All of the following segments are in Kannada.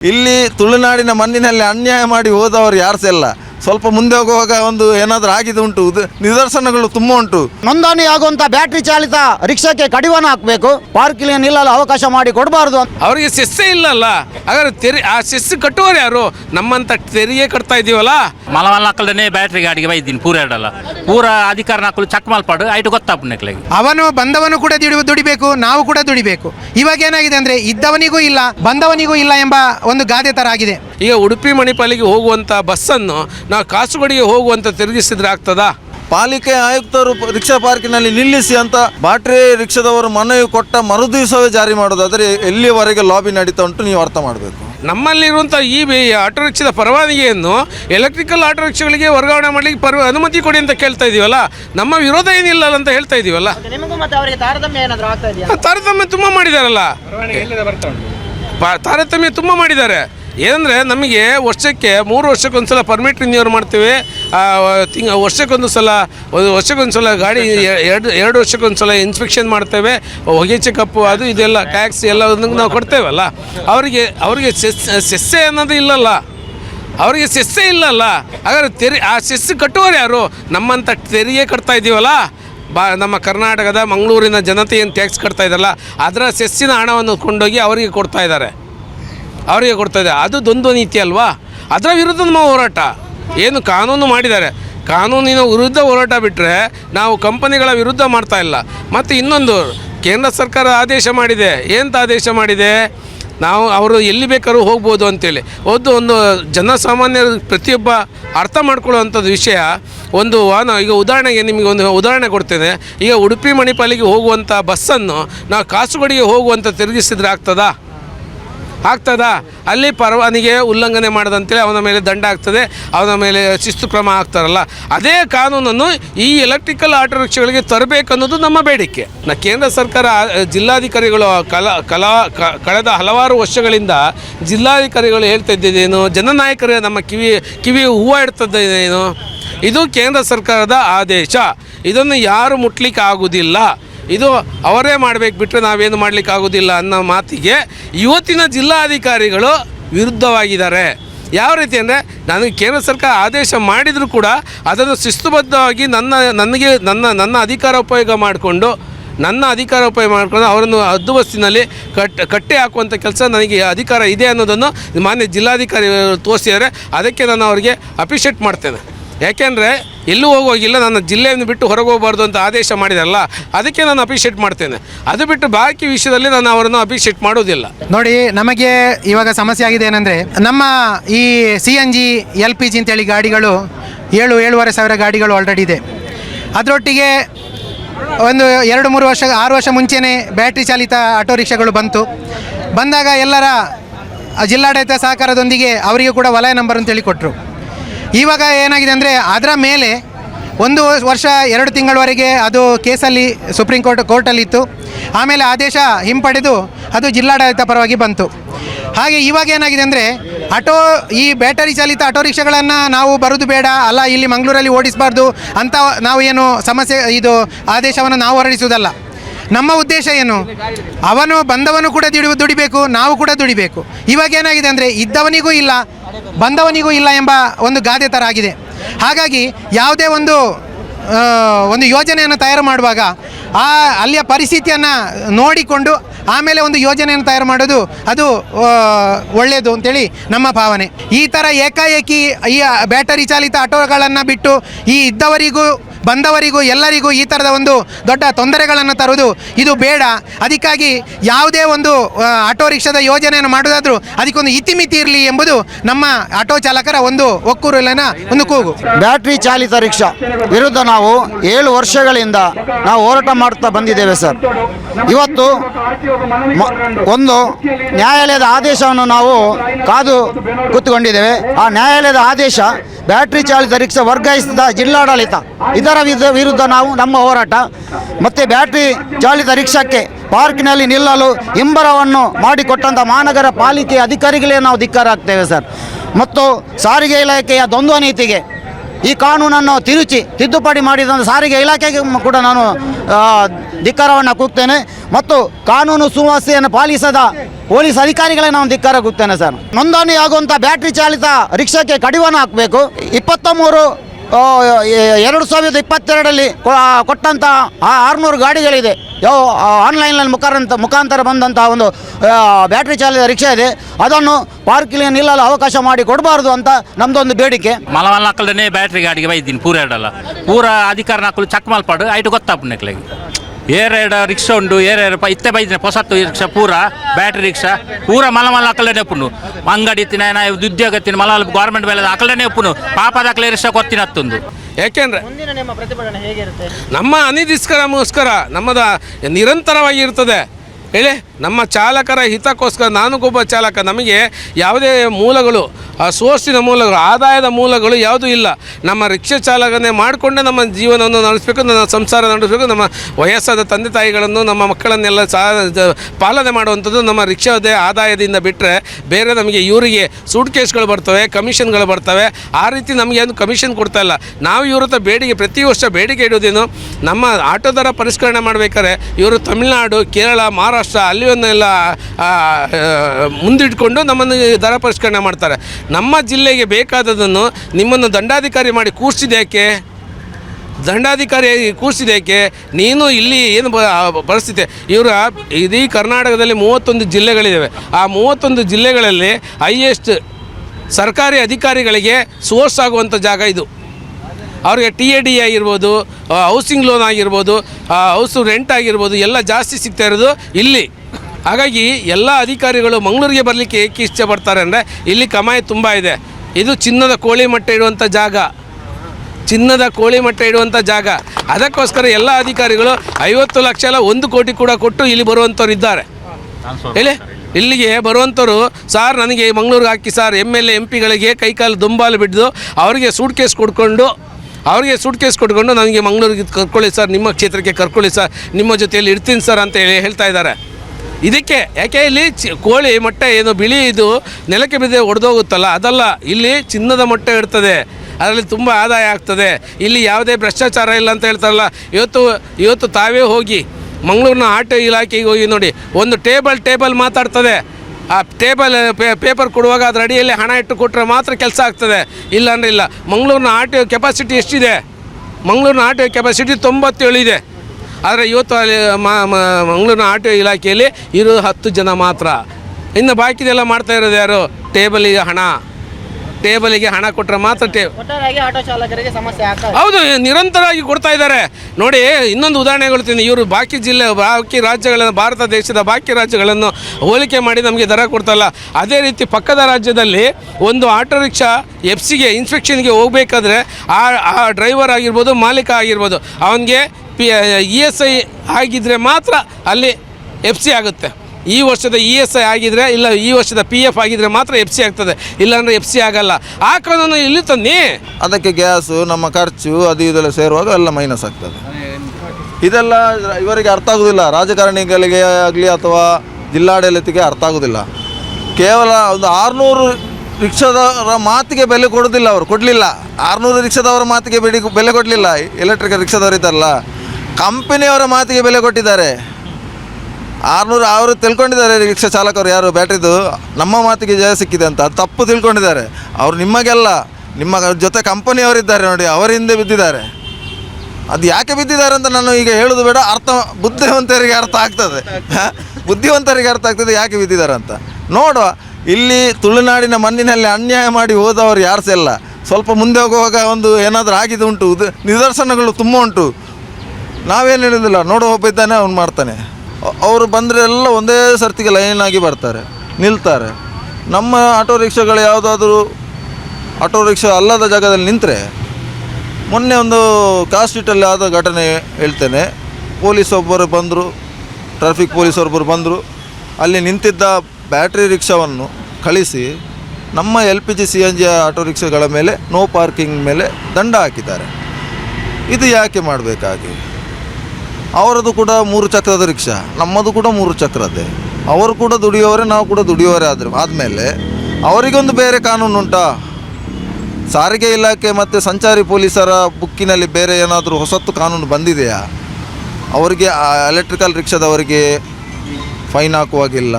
ಇಲ್ಲಿ ತುಳುನಾಡಿನ ಮಣ್ಣಿನಲ್ಲಿ ಅನ್ಯಾಯ ಮಾಡಿ ಹೋದವರು ಯಾರು ಸಹ ಸ್ವಲ್ಪ ಮುಂದೆ ಹೋಗುವಾಗ ಒಂದು ಏನಾದರೂ ಆಗಿದೆ ಉಂಟು. ಉದ- ನಿದರ್ಶನಗಳು ತುಂಬ ಉಂಟು. ನೋಂದಣಿ ಆಗುವಂತ ಬ್ಯಾಟ್ರಿ ಚಾಲಿತ ರಿಕ್ಷಾಕ್ಕೆ ಕಡಿವಾಣ ಹಾಕಬೇಕು. ಪಾರ್ಕಿಂಗ್ ನಿಲ್ಲಲು ಅವಕಾಶ ಮಾಡಿ ಕೊಡಬಾರ್ದು ಅಂತ. ಅವರಿಗೆ ಇಲ್ಲ ಇಲ್ಲಲ್ಲ. ಹಾಗಾದ್ರೆ ತೆರಿ ಆ ಶಿಸ್ಸು ಕಟ್ಟುವರು ಯಾರು? ನಮ್ಮಂತ ತೆರಿಗೆ ಕಟ್ತಾ ಇದೀವಲ್ಲ? ಮಲಮಲ್ಲ ಹಾಕಲ್ದೇ ಬ್ಯಾಟ್ರಿ ಗಾಡಿಗೆ ಬೈದ್ದೀನಿ ಪೂರ ಎರಡಲ್ಲ. ಪೂರ ಅಧಿಕಾರ ಹಾಕಲು ಚಕ್ ಮಾಲ್ಪಾಡು ಐಟು ಅವನು ಬಂದವನು ಕೂಡ ದುಡಿ ದುಡಿಬೇಕು ನಾವು ಕೂಡ ದುಡಿಬೇಕು. ಇವಾಗ ಏನಾಗಿದೆ ಅಂದ್ರೆ ಇದ್ದವನಿಗೂ ಇಲ್ಲ ಬಂದವನಿಗೂ ಇಲ್ಲ ಎಂಬ ಒಂದು ಗಾದೆ ತರ ಆಗಿದೆ. ಈಗ ಉಡುಪಿ ಮಣಿಪಾಲಿಗೆ ಹೋಗುವಂಥ ಬಸ್ಸನ್ನು ನಾವು ಕಾಸುಗಡಿಗೆ ಹೋಗುವಂತ ತಿರುಗಿಸಿದ್ರೆ ಆಗ್ತದಾ? ಪಾಲಿಕೆ ಆಯುಕ್ತರು ರಿಕ್ಷಾ ಪಾರ್ಕಿನಲ್ಲಿ ನಿಲ್ಲಿಸಿ ಅಂತ ಬಾಟ್ರಿ ರಿಕ್ಷಾದವರು ಮನವಿ ಕೊಟ್ಟ ಮರುದಿವಸವೇ ಜಾರಿ ಮಾಡೋದಾದರೆ ಎಲ್ಲಿಯವರೆಗೆ ಲಾಬಿ ನಡೀತಾ ಉಂಟು ನೀವು ಅರ್ಥ ಮಾಡಬೇಕು. ನಮ್ಮಲ್ಲಿರುವಂಥ ಈ ಬಿ- ಆಟೋ ರಿಕ್ಷಾದ ಪರವಾನಗಿಯನ್ನು ಎಲೆಕ್ಟ್ರಿಕಲ್ ಆಟೋ ರಿಕ್ಷಾಗಳಿಗೆ ವರ್ಗಾವಣೆ ಮಾಡಲಿಕ್ಕೆ ಪರ್ ಅನುಮತಿ ಕೊಡಿ ಅಂತ ಕೇಳ್ತಾ ಇದೀವಲ್ಲ? ನಮ್ಮ ವಿರೋಧ ಏನಿಲ್ಲ ಅಂತ ಹೇಳ್ತಾ ಇದೀವಲ್ಲ? ನಿಮಗೂ ಮತ್ತೆ ಅವರಿಗೆ ತಾರತಮ್ಯ ತುಂಬ ಮಾಡಿದಾರಲ್ಲ? ತಾರತಮ್ಯ ತುಂಬ ಮಾಡಿದ್ದಾರೆ. ಏನಂದರೆ ನಮಗೆ ವರ್ಷಕ್ಕೆ ಮೂರು ವರ್ಷಕ್ಕೊಂದು ಸಲ ಪರ್ಮಿಟ್ ರಿನ್ಯೂವರ್ ಮಾಡ್ತೀವಿ ತಿಂಗ ವರ್ಷಕ್ಕೊಂದು ಸಲ ಒಂದು ವರ್ಷಕ್ಕೊಂದು ಸಲ ಗಾಡಿ ಎರಡು ಎರಡು ವರ್ಷಕ್ಕೊಂದು ಸಲ ಇನ್ಸ್ಪೆಕ್ಷನ್ ಮಾಡ್ತೇವೆ. ಹೊಗೆ ಚೆಕಪ್ಪು ಅದು ಇದೆಲ್ಲ ಟ್ಯಾಕ್ಸ್ ಎಲ್ಲ ನಾವು ಕೊಡ್ತೇವಲ್ಲ. ಅವರಿಗೆ ಅವರಿಗೆ ಸೆಸ್, ಸೆಸ್ಸೆ ಅನ್ನೋದು ಇಲ್ಲಲ್ಲ. ಅವರಿಗೆ ಸೆಸ್ಸೆ ಇಲ್ಲಲ್ಲ. ಹಾಗಾದ್ರೆ ತೆರಿ, ಆ ಸೆಸ್ ಕಟ್ಟುವರು ಯಾರು? ನಮ್ಮಂಥ ತೆರಿಗೆ ಕಟ್ತಾ ಇದ್ದೀವಲ್ಲ ಬಾ, ನಮ್ಮ ಕರ್ನಾಟಕದ ಮಂಗಳೂರಿನ ಜನತೆ ಏನು ಟ್ಯಾಕ್ಸ್ ಕಟ್ತಾ ಇದ್ದಾರಲ್ಲ, ಅದರ ಸೆಸ್ಸಿನ ಹಣವನ್ನು ಕೊಂಡೋಗಿ ಅವರಿಗೆ ಕೊಡ್ತಾ ಇದ್ದಾರೆ. ಅವರಿಗೆ ಕೊಡ್ತಾ ಇದ್ದಾರೆ ಅದು ದ್ವಂದ್ವ ನೀತಿ ಅಲ್ವಾ? ಅದರ ವಿರುದ್ಧ ನಮ್ಮ ಹೋರಾಟ. ಏನು ಕಾನೂನು ಮಾಡಿದ್ದಾರೆ. ಕಾನೂನಿನ ವಿರುದ್ಧ ಹೋರಾಟ ಬಿಟ್ಟರೆ ನಾವು ಕಂಪನಿಗಳ ವಿರುದ್ಧ ಮಾಡ್ತಾ ಇಲ್ಲ. ಮತ್ತು ಇನ್ನೊಂದು, ಕೇಂದ್ರ ಸರ್ಕಾರ ಆದೇಶ ಮಾಡಿದೆ. ಎಂತ ಆದೇಶ ಮಾಡಿದೆ? ನಾವು, ಅವರು ಎಲ್ಲಿ ಬೇಕಾದ್ರೂ ಹೋಗ್ಬೋದು ಅಂತೇಳಿ. ಒಂದು ಒಂದು ಜನಸಾಮಾನ್ಯರು ಪ್ರತಿಯೊಬ್ಬ ಅರ್ಥ ಮಾಡ್ಕೊಳ್ಳುವಂಥದ್ದು ವಿಷಯ. ಒಂದು ವಾಹನ, ಈಗ ಉದಾಹರಣೆಗೆ ನಿಮಗೆ ಒಂದು ಉದಾಹರಣೆ ಕೊಡ್ತೇನೆ. ಈಗ ಉಡುಪಿ ಮಣಿಪಾಲಿಗೆ ಹೋಗುವಂಥ ಬಸ್ಸನ್ನು ನಾವು ಕಾಸುಗಡಿಗೆ ಹೋಗುವಂಥ ತಿರುಗಿಸಿದ್ರೆ ಆಗ್ತದಾ? ಆಗ್ತದಾ? ಅಲ್ಲಿ ಪರವಾನಿಗೆ ಉಲ್ಲಂಘನೆ ಮಾಡದಂತೇಳಿ ಅವನ ಮೇಲೆ ದಂಡ ಆಗ್ತದೆ, ಅವನ ಮೇಲೆ ಶಿಸ್ತು ಕ್ರಮ ಆಗ್ತಾರಲ್ಲ ಅದೇ ಕಾನೂನನ್ನು ಈ ಎಲೆಕ್ಟ್ರಿಕಲ್ ಆಟೋ ರಿಕ್ಷಾಗಳಿಗೆ ತರಬೇಕನ್ನೋದು ನಮ್ಮ ಬೇಡಿಕೆ. ನ ಕೇಂದ್ರ ಸರ್ಕಾರ ಜಿಲ್ಲಾಧಿಕಾರಿಗಳು ಕಲಾ ಕಲಾ ಕಳೆದ ಹಲವಾರು ವರ್ಷಗಳಿಂದ ಜಿಲ್ಲಾಧಿಕಾರಿಗಳು ಹೇಳ್ತಾ ಇದ್ದಿದ್ದೇನು, ಜನನಾಯಕರೇ ನಮ್ಮ ಕಿವಿ ಕಿವಿ ಹೂವು ಇಡ್ತದ್ದೇನು ಇದು ಕೇಂದ್ರ ಸರ್ಕಾರದ ಆದೇಶ. ಇದನ್ನು ಯಾರು ಮುಟ್ಲಿಕ್ಕೆ ಆಗುವುದಿಲ್ಲ ಇದು ಅವರೇ ಮಾಡಬೇಕು ಬಿಟ್ಟರೆ ನಾವೇನು ಮಾಡಲಿಕ್ಕೆ ಆಗೋದಿಲ್ಲ ಅನ್ನೋ ಮಾತಿಗೆ ಇವತ್ತಿನ ಜಿಲ್ಲಾಧಿಕಾರಿಗಳು ವಿರುದ್ಧವಾಗಿದ್ದಾರೆ. ಯಾವ ರೀತಿ ಅಂದರೆ ನನಗೆ ಕೇಂದ್ರ ಸರ್ಕಾರ ಆದೇಶ ಮಾಡಿದರೂ ಕೂಡ ಅದನ್ನು ಶಿಸ್ತುಬದ್ಧವಾಗಿ ನನ್ನ, ನನಗೆ, ನನ್ನ ನನ್ನ ಅಧಿಕಾರ ಉಪಯೋಗ ಮಾಡಿಕೊಂಡು, ನನ್ನ ಅಧಿಕಾರ ಉಪಯೋಗ ಮಾಡಿಕೊಂಡು ಅವರನ್ನು ಹದ್ದುಬಸ್ತಿನಲ್ಲಿ ಕಟ್, ಕಟ್ಟೆ ಹಾಕುವಂಥ ಕೆಲಸ ನನಗೆ ಅಧಿಕಾರ ಇದೆ ಅನ್ನೋದನ್ನು ಮಾನ್ಯ ಜಿಲ್ಲಾಧಿಕಾರಿ ತೋರಿಸಿದರೆ ಅದಕ್ಕೆ ನಾನು ಅವರಿಗೆ ಅಪ್ರಿಷಿಯೇಟ್ ಮಾಡ್ತೇನೆ. ಯಾಕೆಂದರೆ ಎಲ್ಲೂ ಹೋಗೋಗಿಲ್ಲ, ನನ್ನ ಜಿಲ್ಲೆಯನ್ನು ಬಿಟ್ಟು ಹೊರಗೆ ಹೋಗಬಾರ್ದು ಅಂತ ಆದೇಶ ಮಾಡಿದಾರಲ್ಲ ಅದಕ್ಕೆ ನಾನು ಅಪ್ರಿಷಿಯೇಟ್ ಮಾಡ್ತೇನೆ. ಅದು ಬಿಟ್ಟು ಬಾಕಿ ವಿಷಯದಲ್ಲಿ ನಾನು ಅವರನ್ನು ಅಪ್ರಿಷಿಯೇಟ್ ಮಾಡೋದಿಲ್ಲ ನೋಡಿ, ನಮಗೆ ಇವಾಗ ಸಮಸ್ಯೆ ಆಗಿದೆ ಏನಂದರೆ, ನಮ್ಮ ಈ C N G L P G ಅಂತೇಳಿ ಗಾಡಿಗಳು, ಏಳು, ಏಳುವರೆ ಸಾವಿರ ಗಾಡಿಗಳು ಆಲ್ರೆಡಿ ಇದೆ. ಅದರೊಟ್ಟಿಗೆ ಒಂದು ಎರಡು, ಮೂರು ವರ್ಷ, ಆರು ವರ್ಷ ಮುಂಚೆನೇ ಬ್ಯಾಟ್ರಿ ಚಾಲಿತ ಆಟೋ ರಿಕ್ಷಾಗಳು ಬಂತು. ಬಂದಾಗ ಎಲ್ಲರ ಜಿಲ್ಲಾಡಳಿತ ಸಹಕಾರದೊಂದಿಗೆ ಅವರಿಗೆ ಕೂಡ ವಲಯ ನಂಬರ್ ಅಂತೇಳಿ ಕೊಟ್ಟರು ಇವಾಗ ಏನಾಗಿದೆ ಅಂದರೆ ಅದರ ಮೇಲೆ ಒಂದು ವರ್ಷ, ಎರಡು ತಿಂಗಳವರೆಗೆ ಅದು ಕೇಸಲ್ಲಿ ಸುಪ್ರೀಂ ಕೋರ್ಟ್ ಕೋರ್ಟಲ್ಲಿ ಇತ್ತು ಆಮೇಲೆ ಆದೇಶ ಹಿಂಪಡೆದು ಅದು ಜಿಲ್ಲಾಡಳಿತ ಪರವಾಗಿ ಬಂತು. ಹಾಗೆ ಇವಾಗ ಏನಾಗಿದೆ ಅಂದರೆ ಆಟೋ, ಈ ಬ್ಯಾಟರಿ ಚಾಲಿತ ಆಟೋ ರಿಕ್ಷಾಗಳನ್ನು ನಾವು ಬರೋದು ಬೇಡ, ಅಲ್ಲ ಇಲ್ಲಿ ಮಂಗಳೂರಲ್ಲಿ ಓಡಿಸಬಾರ್ದು, ಅಂತ ನಾವು ಏನು ಸಮಸ್ಯೆ, ಇದು ಆದೇಶವನ್ನು ನಾವು ಹೊರಡಿಸುವುದಲ್ಲ. ನಮ್ಮ ಉದ್ದೇಶ ಏನು? ಅವನು ಬಂದವನು ಕೂಡ ದುಡಿ, ದುಡಿಬೇಕು, ನಾವು ಕೂಡ ದುಡಿಬೇಕು. ಇವಾಗ ಏನಾಗಿದೆ ಅಂದರೆ ಇದ್ದವನಿಗೂ ಇಲ್ಲ ಬಂದವನಿಗೂ ಇಲ್ಲ ಎಂಬ ಒಂದು ಗಾದೆ ಥರ ಆಗಿದೆ. ಹಾಗಾಗಿ ಯಾವುದೇ ಒಂದು ಒಂದು ಯೋಜನೆಯನ್ನು ತಯಾರು ಮಾಡುವಾಗ ಆ ಅಲ್ಲಿಯ ಪರಿಸ್ಥಿತಿಯನ್ನು ನೋಡಿಕೊಂಡು ಆಮೇಲೆ ಒಂದು ಯೋಜನೆಯನ್ನು ತಯಾರು ಮಾಡೋದು ಅದು ಒಳ್ಳೆಯದು ಅಂತೇಳಿ ನಮ್ಮ ಭಾವನೆ. ಈ ಥರ ಏಕಾಏಕಿ ಈ ಬ್ಯಾಟರಿ ಚಾಲಿತ ಆಟೋಗಳನ್ನು ಬಿಟ್ಟು ಈ ಇದ್ದವರಿಗೂ ಬಂದವರಿಗೂ ಎಲ್ಲರಿಗೂ ಈ ಥರದ ಒಂದು ದೊಡ್ಡ ತೊಂದರೆಗಳನ್ನು ತರುವುದು ಇದು ಬೇಡ. ಅದಕ್ಕಾಗಿ ಯಾವುದೇ ಒಂದು ಆಟೋ ರಿಕ್ಷಾದ ಯೋಜನೆಯನ್ನು ಮಾಡೋದಾದರೂ ಅದಕ್ಕೊಂದು ಇತಿಮಿತಿ ಇರಲಿ ಎಂಬುದು ನಮ್ಮ ಆಟೋ ಚಾಲಕರ ಒಂದು ಒಕ್ಕೂರಲಿನ ಒಂದು ಕೂಗು. ಬ್ಯಾಟ್ರಿ ಚಾಲಿತ ರಿಕ್ಷಾ. ವಿರುದ್ಧ ನಾವು ಏಳು ವರ್ಷಗಳಿಂದ ನಾವು ಹೋರಾಟ ಮಾಡ್ತಾ ಬಂದಿದ್ದೇವೆ ಸರ್. ಇವತ್ತು ಒಂದು ನ್ಯಾಯಾಲಯದ ಆದೇಶವನ್ನು ನಾವು ಕಾದು ಕೂತ್ಕೊಂಡಿದ್ದೇವೆ. ಆ ನ್ಯಾಯಾಲಯದ ಆದೇಶ ಬ್ಯಾಟ್ರಿ ಚಾಲಿತ ರಿಕ್ಷಾ ವರ್ಗಾಯಿಸಿದ ಜಿಲ್ಲಾಡಳಿತ. ಇದರ ವಿರುದ್ಧ ನಾವು ನಮ್ಮ ಹೋರಾಟ. ಮತ್ತು ಬ್ಯಾಟ್ರಿ ಚಾಲಿತ ರಿಕ್ಷಾಕ್ಕೆ ಪಾರ್ಕ್ನಲ್ಲಿ ನಿಲ್ಲಲು ಹಿಂಬರವನ್ನು ಮಾಡಿಕೊಟ್ಟಂಥ ಮಹಾನಗರ ಪಾಲಿಕೆ ಅಧಿಕಾರಿಗಳೇ ನಾವು ಧಿಕ್ಕಾರ ಆಗ್ತೇವೆ ಸರ್. ಮತ್ತು ಸಾರಿಗೆ ಇಲಾಖೆಯ ದ್ವಂದ್ವ ನೀತಿಗೆ ಈ ಕಾನೂನನ್ನು ತಿರುಚಿ ತಿದ್ದುಪಡಿ ಮಾಡಿದ ಸಾರಿಗೆ ಇಲಾಖೆಗೆ ಕೂಡ ನಾನು ಧಿಕ್ಕಾರವನ್ನು ಕೂಗ್ತೇನೆ. ಮತ್ತು ಕಾನೂನು ಸುವ್ಯವಸ್ಥೆಯನ್ನು ಪಾಲಿಸದ ಪೊಲೀಸ್ ಅಧಿಕಾರಿಗಳೇ ನಾವು ಧಿಕ್ಕಾರ ಕೂಗ್ತೇನೆ ಸರ್. ನೋಂದಣಿ ಆಗುವಂಥ ಬ್ಯಾಟ್ರಿ ಚಾಲಿತ ರಿಕ್ಷಾಕ್ಕೆ ಕಡಿವಾಣ ಹಾಕಬೇಕು. ಇಪ್ಪತ್ತ ಮೂರು ಎರಡು ಸಾವಿರದ ಇಪ್ಪತ್ತೆರಡರಲ್ಲಿ ಕೊಟ್ಟಂಥ ಆರುನೂರು ಗಾಡಿಗಳಿದೆ. ಯಾವ ಆನ್ಲೈನಲ್ಲಿ ಮುಖಾಂತರ ಮುಖಾಂತರ ಬಂದಂಥ ಒಂದು ಬ್ಯಾಟ್ರಿ ಚಾಲಿತ ರಿಕ್ಷಾ ಇದೆ. ಅದನ್ನು ಪಾರ್ಕಿಂಗ್ ನಿಲ್ಲಲು ಅವಕಾಶ ಮಾಡಿ ಕೊಡಬಾರ್ದು ಅಂತ ನಮ್ದೊಂದು ಬೇಡಿಕೆ. ಮಲಮಲ್ಲ ಹಾಕಲ್ದೇ ಬ್ಯಾಟ್ರಿ ಗಾಡಿಗೆ ಬೈದಿನಿ, ಪೂರ ಎರಡಲ್ಲ. ಪೂರ ಅಧಿಕಾರ ಹಾಕಲು ಚಕ್ ಮಲ್ಪಾಡು ಐಟು ಗೊತ್ತಾಪು ಏರೆರಡು ರಿಕ್ಷಾ ಉಂಡು ಏರ್ ಎರಡು ಇತ್ತೆ ಬೈದಿನ ಹೊಸತ್ತು ರಿಕ್ಷಾ ಪೂರ ಬ್ಯಾಟ್ರಿ ರಿಕ್ಷಾ ಪೂರ ಮಲಮಲ್ಲ ಹಾಕಲ್ದೇ ಉಪ್ಪುನು ಅಂಗಡಿ ತಿನ್ನ ಉದ್ಯೋಗ ತಿನ್ನ ಮಲಮಲ್ಲ ಗೌರ್ಮೆಂಟ್ ಬೆಲೆ ಹಾಕಲ್ದೇ ಉಪ್ಪುನು ಪಾಪದ ಅಕ್ಕಲೆ ರಿಕ್ಷಾ ಕೊತ್ತಿನ ಹತ್ತೊಂದು. ಯಾಕೆಂದ್ರೆ ನಮ್ಮ ಅನಿಧಿಸ್ಕರ ಪ್ರತಿಭಟನೆ ಹೇಗಿರುತ್ತೆ? ನಮ್ಮ ಅನಿದಿಸ್ಕರಮೋಸ್ಕರ ನಮ್ಮದ ನಿರಂತರವಾಗಿ ಇರ್ತದೆ ಹೇಳಿ, ನಮ್ಮ ಚಾಲಕರ ಹಿತಕ್ಕೋಸ್ಕರ ನಾನುಗೊಬ್ಬ ಚಾಲಕ. ನಮಗೆ ಯಾವುದೇ ಮೂಲಗಳು, ಆ ಸೋರ್ಸಿನ ಮೂಲಗಳು, ಆದಾಯದ ಮೂಲಗಳು ಯಾವುದೂ ಇಲ್ಲ. ನಮ್ಮ ರಿಕ್ಷಾ ಚಾಲಕನೇ ಮಾಡಿಕೊಂಡೇ ನಮ್ಮ ಜೀವನವನ್ನು ನಡೆಸಬೇಕು, ನನ್ನ ಸಂಸಾರ ನಡೆಸಬೇಕು, ನಮ್ಮ ವಯಸ್ಸಾದ ತಂದೆ ತಾಯಿಗಳನ್ನು, ನಮ್ಮ ಮಕ್ಕಳನ್ನೆಲ್ಲ ಸಾ ಪಾಲನೆ ಮಾಡುವಂಥದ್ದು ನಮ್ಮ ರಿಕ್ಷಾದೇ ಆದಾಯದಿಂದ ಬಿಟ್ಟರೆ ಬೇರೆ ನಮಗೆ ಇವರಿಗೆ ಸೂಟ್ ಕೇಸ್ಗಳು ಬರ್ತವೆ, ಕಮಿಷನ್ಗಳು ಬರ್ತವೆ. ಆ ರೀತಿ ನಮಗೆ ಏನು ಕಮಿಷನ್ ಕೊಡ್ತಾ ಇಲ್ಲ. ನಾವು ಇವ್ರ ಬೇಡಿಕೆ, ಪ್ರತಿ ವರ್ಷ ಬೇಡಿಕೆ ಇಡೋದೇನು ನಮ್ಮ ಆಟೋ ದರ ಪರಿಷ್ಕರಣೆ ಮಾಡಬೇಕಾದ್ರೆ ಇವರು ತಮಿಳುನಾಡು, ಕೇರಳ, ಮಹಾರಾಷ್ಟ್ರ ಅಲ್ಲಿಯನ್ನೆಲ್ಲ ಆ, ಆ, ಮುಂದಿಟ್ಕೊಂಡು ನಮ್ಮನ್ನು ದರ ಪರಿಷ್ಕರಣೆ ಮಾಡ್ತಾರೆ. ನಮ್ಮ ಜಿಲ್ಲೆಗೆ ಬೇಕಾದದನ್ನು ನಿಮ್ಮನ್ನು ದಂಡಾಧಿಕಾರಿ ಮಾಡಿ ಕೂರಿಸಿದ್ಯಾಕೆ ದಂಡಾಧಿಕಾರಿ ಕೂರಿಸಿದೇಕೆ ನೀನು ಇಲ್ಲಿ ಏನು ಪರಿಸ್ಥಿತಿ? ಇವರ ಇಡೀ ಕರ್ನಾಟಕದಲ್ಲಿ ಮೂವತ್ತೊಂದು ಜಿಲ್ಲೆಗಳಿದ್ದಾವೆ ಆ ಮೂವತ್ತೊಂದು ಜಿಲ್ಲೆಗಳಲ್ಲಿ ಹೈಯೆಸ್ಟ್ ಸರ್ಕಾರಿ ಅಧಿಕಾರಿಗಳಿಗೆ ಸೋರ್ಸ್ ಆಗುವಂಥ ಜಾಗ ಇದು. ಅವ್ರಿಗೆ ಟಿ ಎ ಡಿ ಆಗಿರ್ಬೋದು ಹೌಸಿಂಗ್ ಲೋನ್ ಆಗಿರ್ಬೋದು ಹೌಸ್ ರೆಂಟ್ ಆಗಿರ್ಬೋದು, ಎಲ್ಲ ಜಾಸ್ತಿ ಸಿಗ್ತಾ ಇರೋದು ಇಲ್ಲಿ. ಹಾಗಾಗಿ ಎಲ್ಲ ಅಧಿಕಾರಿಗಳು ಮಂಗಳೂರಿಗೆ ಬರಲಿಕ್ಕೆ ಏಕೆ ಇಷ್ಟಪಡ್ತಾರೆ ಅಂದರೆ ಇಲ್ಲಿ ಕಮಾಯಿ ತುಂಬ ಇದೆ. ಇದು ಚಿನ್ನದ ಕೋಳಿ ಮೊಟ್ಟೆ ಇಡುವಂಥ ಜಾಗ. ಚಿನ್ನದ ಕೋಳಿ ಮಟ್ಟ ಇಡುವಂಥ ಜಾಗ. ಅದಕ್ಕೋಸ್ಕರ ಎಲ್ಲ ಅಧಿಕಾರಿಗಳು ಐವತ್ತು ಲಕ್ಷ ಎಲ್ಲ ಒಂದು ಕೋಟಿ ಕೂಡ ಕೊಟ್ಟು ಇಲ್ಲಿ ಬರುವಂಥವ್ರು ಇದ್ದಾರೆ. ಹೇಳಿ? ಇಲ್ಲಿಗೆ ಬರುವಂಥವ್ರು ಸಾರ್, ನನಗೆ ಮಂಗಳೂರಿಗೆ ಹಾಕಿ, sir. M L A M ಪಿಗಳಿಗೆ ಕೈಕಾಲು ದುಂಬಾಲು ಬಿಡ್ದು ಅವರಿಗೆ ಸೂಟ್ ಕೇಸ್ ಕೊಡ್ಕೊಂಡು ಅವರಿಗೆ ಸೂಟ್ ಕೇಸ್ ಕೊಟ್ಕೊಂಡು ನನಗೆ ಮಂಗಳೂರಿಗೆ ಕರ್ಕೊಳ್ಳಿ ಸರ್, ನಿಮ್ಮ ಕ್ಷೇತ್ರಕ್ಕೆ ಕರ್ಕೊಳ್ಳಿ ಸರ್, ನಿಮ್ಮ ಜೊತೆಯಲ್ಲಿ ಇರ್ತೀನಿ ಸರ್ ಅಂತ ಹೇಳಿ ಹೇಳ್ತಾ ಇದ್ದಾರೆ. ಇದಕ್ಕೆ ಯಾಕೆ ಇಲ್ಲಿ ಕೋಳಿ ಮೊಟ್ಟೆ ಏನು ಬಿಳಿ ಇದು ನೆಲಕ್ಕೆ ಬಿದ್ದರೆ ಒಡೆದೋಗುತ್ತಲ್ಲ, ಅದಲ್ಲ, ಇಲ್ಲಿ ಚಿನ್ನದ ಮೊಟ್ಟೆ ಇರ್ತದೆ, ಅದರಲ್ಲಿ ತುಂಬ ಆದಾಯ ಆಗ್ತದೆ, ಇಲ್ಲಿ ಯಾವುದೇ ಭ್ರಷ್ಟಾಚಾರ ಇಲ್ಲ ಅಂತ ಹೇಳ್ತಾರಲ್ಲ, ಇವತ್ತು ಇವತ್ತು ತಾವೇ ಹೋಗಿ ಮಂಗಳೂರಿನ ಆಟೋ ಇಲಾಖೆಗೆ ಹೋಗಿ ನೋಡಿ, ಒಂದು ಟೇಬಲ್ ಟೇಬಲ್ ಮಾತಾಡ್ತದೆ ಆ ಟೇಬಲ್ ಪೇಪರ್ ಕೊಡುವಾಗ ಅದರ ಅಡಿಯಲ್ಲಿ ಹಣ ಇಟ್ಟು ಕೊಟ್ಟರೆ ಮಾತ್ರ ಕೆಲಸ ಆಗ್ತದೆ. ಇಲ್ಲ ಅಂದರೆ ಇಲ್ಲ. ಮಂಗಳೂರಿನ ಆಟೋ ಕೆಪಾಸಿಟಿ ಎಷ್ಟಿದೆ? ಮಂಗಳೂರಿನ ಆಟೋ ಕೆಪಾಸಿಟಿ ತೊಂಬತ್ತೇಳು ಇದೆ. ಆದರೆ ಇವತ್ತು ಅಲ್ಲಿ, ಮ- ಆರ್ ಮಂಗಳೂರಿನ ಆಟೋ ಇಲಾಖೆಯಲ್ಲಿ ಇರೋ ಹತ್ತು ಜನ ಮಾತ್ರ. ಇನ್ನು ಬಾಕಿದೆಲ್ಲ ಮಾಡ್ತಾ ಇರೋದು ಯಾರು? ಟೇಬಲಿಗೆ ಹಣ. ಟೇಬಲಿಗೆ ಹಣ ಕೊಟ್ಟರೆ ಮಾತ್ರ ಟೇ ಆಟೋ ಚಾಲಕರಿಗೆ ಸಮಸ್ಯೆ ಹೌದು ನಿರಂತರವಾಗಿ ಕೊಡ್ತಾ ಇದ್ದಾರೆ. ನೋಡಿ ಇನ್ನೊಂದು ಉದಾಹರಣೆ ಕೊಡ್ತೀನಿ ಇವರು ಬಾಕಿ ಜಿಲ್ಲೆ ಬಾಕಿ ರಾಜ್ಯಗಳನ್ನು ಭಾರತ ದೇಶದ ಬಾಕಿ ರಾಜ್ಯಗಳನ್ನು ಹೋಲಿಕೆ ಮಾಡಿ ನಮಗೆ ದರ ಕೊಡ್ತಲ್ಲ. ಅದೇ ರೀತಿ ಪಕ್ಕದ ರಾಜ್ಯದಲ್ಲಿ ಒಂದು ಆಟೋ ರಿಕ್ಷಾ ಎಫ್ ಸಿಗೆ ಇನ್ಸ್ಪೆಕ್ಷನ್ಗೆ ಹೋಗಬೇಕಾದ್ರೆ ಆ ಆ ಡ್ರೈವರ್ ಆಗಿರ್ಬೋದು ಮಾಲೀಕ ಆಗಿರ್ಬೋದು ಅವನಿಗೆ ಪಿ ಇ ಎಸ್ ಐ ಆಗಿದ್ದರೆ ಮಾತ್ರ ಅಲ್ಲಿ ಎಫ್ ಸಿ ಆಗುತ್ತೆ. ಈ ವರ್ಷದ ಇ ಎಸ್ ಐ ಆಗಿದ್ರೆ ಇಲ್ಲ, ಈ ವರ್ಷದ ಪಿ ಎಫ್ ಆಗಿದ್ರೆ ಮಾತ್ರ ಎಫ್ ಸಿ ಆಗ್ತದೆ. ಇಲ್ಲಾಂದರೆ ಎಫ್ ಸಿ ಆಗಲ್ಲ. ಆ ಕಾನೂನು ಇಲ್ಲಿ ತನ್ನಿ ಅದಕ್ಕೆ ಗ್ಯಾಸು ನಮ್ಮ ಖರ್ಚು, ಅದು ಇದೆಲ್ಲ ಸೇರುವಾಗ ಎಲ್ಲ ಮೈನಸ್ ಆಗ್ತದೆ. ಇದೆಲ್ಲ ಇವರಿಗೆ ಅರ್ಥ ಆಗೋದಿಲ್ಲ. ರಾಜಕಾರಣಿಗಳಿಗೆ ಆಗಲಿ ಅಥವಾ ಜಿಲ್ಲಾಡಳಿತಕ್ಕೆ ಅರ್ಥ ಆಗೋದಿಲ್ಲ. ಕೇವಲ ಒಂದು ಆರುನೂರು ರಿಕ್ಷಾದವರ ಮಾತಿಗೆ ಬೆಲೆ ಕೊಡೋದಿಲ್ಲ ಅವರು, ಕೊಡಲಿಲ್ಲ. ಆರುನೂರು ರಿಕ್ಷಾದವರ ಮಾತಿಗೆ ಬೆಲೆ ಕೊಡಲಿಲ್ಲ. ಎಲೆಕ್ಟ್ರಿಕಲ್ ರಿಕ್ಷಾದವರು ಇದ್ದಾರಲ್ಲ ಕಂಪನಿಯವರ ಮಾತಿಗೆ ಬೆಲೆ ಕೊಟ್ಟಿದ್ದಾರೆ. ಆರುನೂರು ಅವರು ತಿಳ್ಕೊಂಡಿದ್ದಾರೆ ರಿಕ್ಷಾ ಚಾಲಕರು ಯಾರು? ಬ್ಯಾಟ್ರಿದು. ನಮ್ಮ ಮಾತಿಗೆ ಜಯ ಸಿಕ್ಕಿದೆ ಅಂತ. ತಪ್ಪು ತಿಳ್ಕೊಂಡಿದ್ದಾರೆ. ಅವರು ನಿಮಗೆಲ್ಲ, ನಿಮ್ಮ ಜೊತೆ ಕಂಪನಿಯವರಿದ್ದಾರೆ ನೋಡಿ, ಅವರ ಹಿಂದೆ ಬಿದ್ದಿದ್ದಾರೆ. ಅದು ಯಾಕೆ ಬಿದ್ದಿದ್ದಾರೆ ಅಂತ ನಾನು ಈಗ ಹೇಳೋದು ಬೇಡ. ಅರ್ಥ, ಬುದ್ಧಿವಂತರಿಗೆ ಅರ್ಥ ಆಗ್ತದೆ? ಬುದ್ಧಿವಂತರಿಗೆ ಅರ್ಥ ಆಗ್ತದೆ ಯಾಕೆ ಬಿದ್ದಿದ್ದಾರೆ ಅಂತ. ನೋಡುವ. ಇಲ್ಲಿ ತುಳುನಾಡಿನ ಮಣ್ಣಿನಲ್ಲಿ ಅನ್ಯಾಯ ಮಾಡಿ ಹೋದವರು ಯಾರು ಸಹ ಇಲ್ಲ ಸ್ವಲ್ಪ ಮುಂದೆ ಹೋಗುವಾಗ ಒಂದು ಏನಾದರೂ ಆಗಿದೆ ಉಂಟು. ನಿದರ್ಶನಗಳು ತುಂಬ ಉಂಟು. ನಾವೇನು ಹೇಳೋದಿಲ್ಲ. ನೋಡೋ ಇದ್ದಾನೆ, ಅವ್ನು ಮಾಡ್ತಾನೆ. ಅವರು ಬಂದರೆ ಎಲ್ಲ ಒಂದೇ ಸರ್ತಿಗೆ ಲೈನ್ ಆಗಿ ಬರ್ತಾರೆ, ನಿಲ್ತಾರೆ. ನಮ್ಮ ಆಟೋ ರಿಕ್ಷಾಗಳು ಯಾವುದಾದ್ರೂ ಆಟೋ ರಿಕ್ಷಾ ಅಲ್ಲದ ಜಾಗದಲ್ಲಿ ನಿಂತರೆ, ಮೊನ್ನೆ ಒಂದು ಕಾರ್ ಸ್ಟ್ರೀಟಲ್ಲಿ ಆದ ಘಟನೆ ಹೇಳ್ತೇನೆ. ಪೊಲೀಸ್ ಒಬ್ಬರು ಬಂದರು ಟ್ರಾಫಿಕ್ ಪೊಲೀಸ್ ಒಬ್ಬರು ಬಂದರು. ಅಲ್ಲಿ ನಿಂತಿದ್ದ ಬ್ಯಾಟ್ರಿ ರಿಕ್ಷಾವನ್ನು ಕಳಿಸಿ ನಮ್ಮ L P G C N G auto ರಿಕ್ಷಾಗಳ ಮೇಲೆ ನೋ ಪಾರ್ಕಿಂಗ್ ಮೇಲೆ ದಂಡ ಹಾಕಿದ್ದಾರೆ. ಇದು ಯಾಕೆ ಮಾಡಬೇಕಾಗಿ? ಅವರದು ಕೂಡ ಮೂರು ಚಕ್ರದ ರಿಕ್ಷಾ, ನಮ್ಮದು ಕೂಡ ಮೂರು ಚಕ್ರದ್ದೇ. ಅವರು ಕೂಡ ದುಡಿಯೋರೆ ನಾವು ಕೂಡ ದುಡಿಯೋರೆ ಆದ್ರೆ, ಆದಮೇಲೆ ಅವರಿಗೊಂದು ಬೇರೆ ಕಾನೂನು ಉಂಟಾ? ಸಾರಿಗೆ ಇಲಾಖೆ ಮತ್ತು ಸಂಚಾರಿ ಪೊಲೀಸರ ಬುಕ್ಕಿನಲ್ಲಿ ಬೇರೆ ಏನಾದರೂ ಹೊಸತ್ತು ಕಾನೂನು ಬಂದಿದೆಯಾ? ಅವರಿಗೆ ಎಲೆಕ್ಟ್ರಿಕಲ್ ರಿಕ್ಷಾದವರಿಗೆ ಫೈನ್ ಹಾಕುವಾಗಿಲ್ಲ.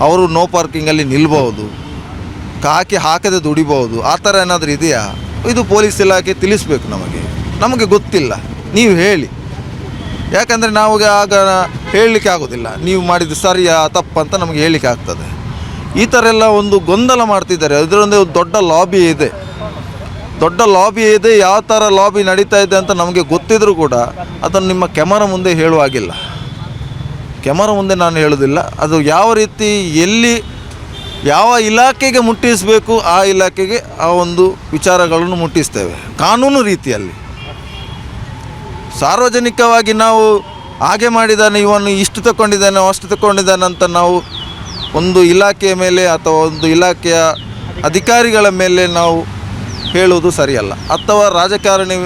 ಅವರು ನೋ ಪಾರ್ಕಿಂಗಲ್ಲಿ ನಿಲ್ಬಹುದು. ಕಾಕಿ ಹಾಕದೆ ದುಡಿಬಹುದು. ಆ ಥರ ಏನಾದರೂ ಇದೆಯಾ? ಇದು ಪೊಲೀಸ್ ಇಲಾಖೆ ತಿಳಿಸ್ಬೇಕು ನಮಗೆ. ನಮಗೆ ಗೊತ್ತಿಲ್ಲ. ನೀವು ಹೇಳಿ. ಯಾಕಂದರೆ ನಾವು ಆಗ ಹೇಳಲಿಕ್ಕೆ ಆಗೋದಿಲ್ಲ. ನೀವು ಮಾಡಿದ್ದು ಸರಿಯಾ ತಪ್ಪಂತ ನಮಗೆ ಹೇಳಲಿಕ್ಕೆ ಆಗ್ತದೆ. ಈ ಥರ ಎಲ್ಲ ಒಂದು ಗೊಂದಲ ಮಾಡ್ತಿದ್ದಾರೆ. ಅದರೊಂದು ದೊಡ್ಡ ಲಾಬಿ ಇದೆ. ದೊಡ್ಡ ಲಾಬಿ ಇದೆ, ಯಾವ ಥರ ಲಾಬಿ ನಡೀತಾ ಇದೆ ಅಂತ ನಮಗೆ ಗೊತ್ತಿದ್ರೂ ಕೂಡ ಅದನ್ನು ನಿಮ್ಮ ಕ್ಯಾಮರಾ ಮುಂದೆ ಹೇಳುವಾಗಿಲ್ಲ ಕ್ಯಾಮರಾ ಮುಂದೆ ನಾನು ಹೇಳೋದಿಲ್ಲ. ಅದು ಯಾವ ರೀತಿ, ಎಲ್ಲಿ, ಯಾವ ಇಲಾಖೆಗೆ ಮುಟ್ಟಿಸಬೇಕು ಆ ಇಲಾಖೆಗೆ ಆ ಒಂದು ವಿಚಾರಗಳನ್ನು ಮುಟ್ಟಿಸ್ತೇವೆ. ಕಾನೂನು ರೀತಿಯಲ್ಲಿ. ಸಾರ್ವಜನಿಕವಾಗಿ ನಾವು ಹಾಗೆ ಮಾಡಿದ್ದಾನೆ, ಇವನು ಇಷ್ಟು ತಗೊಂಡಿದ್ದಾನೆ ಅಷ್ಟು ತಗೊಂಡಿದ್ದಾನೆ ಅಂತ ನಾವು ಒಂದು ಇಲಾಖೆಯ ಮೇಲೆ ಅಥವಾ ಒಂದು ಇಲಾಖೆಯ ಅಧಿಕಾರಿಗಳ ಮೇಲೆ ನಾವು ಹೇಳುವುದು ಸರಿಯಲ್ಲ. ಅಥವಾ ರಾಜಕಾರಣಿ